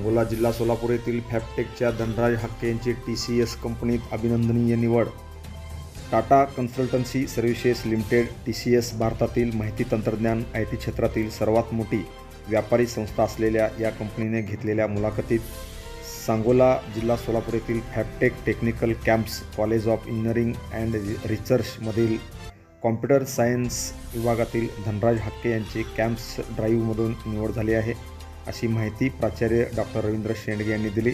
सांगोला जिल्हा सोलापूर येथील फॅबटेकच्या धनराज हक्के यांची टी सी एस कंपनीत अभिनंदनीय निवड. Tata consultancy services limited T C S भारतातील माहिती तंत्रज्ञान आय टी क्षेत्रातील सर्वात मोठी व्यापारी संस्था असलेल्या या कंपनीने घेतलेल्या मुलाखतीत सांगोला जिल्हा सोलापूर येथील Fabtech technical campus college of engineering and रिसर्चमधील computer science विभागातील धनराज हक्के यांची कॅम्प्स ड्राईव्हमधून निवड झाली आहे. अशी माहिती प्राचार्य डॉक्टर रवींद्र शेंडगे यांनी दिली.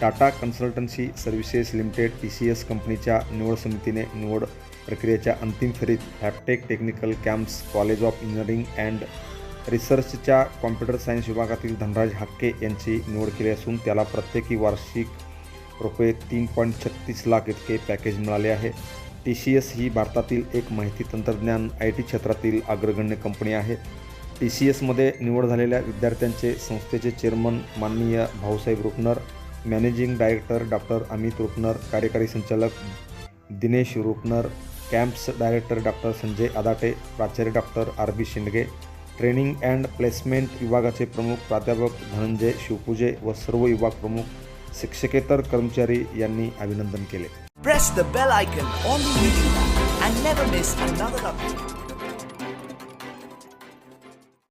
Tata consultancy services limited T C S कंपनीच्या निवड समितीने निवड प्रक्रियेच्या अंतिम फेरीत Fabtech technical campus college of engineering and रिसर्चच्या computer science विभागातील धनराज हाक्के यांची निवड केली असून त्याला प्रत्येकी वार्षिक रुपये तीन पॉईंट छत्तीस लाख इतके पॅकेज मिळाले आहे. टी सी एस ही भारतातील एक माहिती तंत्रज्ञान आय टी क्षेत्रातील अग्रगण्य कंपनी आहे. टी सी एसमध्ये निवड झालेल्या विद्यार्थ्यांचे संस्थेचे चेअरमन माननीय Bhausaheb Rupnar managing director doctor Amit Rupnar कार्यकारी संचालक Dinesh Rupnar campus director doctor Sanjay Adate प्राचार्य doctor R B Shindge training and placement विभागाचे प्रमुख प्राध्यापक धनंजय शिवपूजे व सर्व विभाग प्रमुख शिक्षकेतर कर्मचारी यांनी अभिनंदन केले.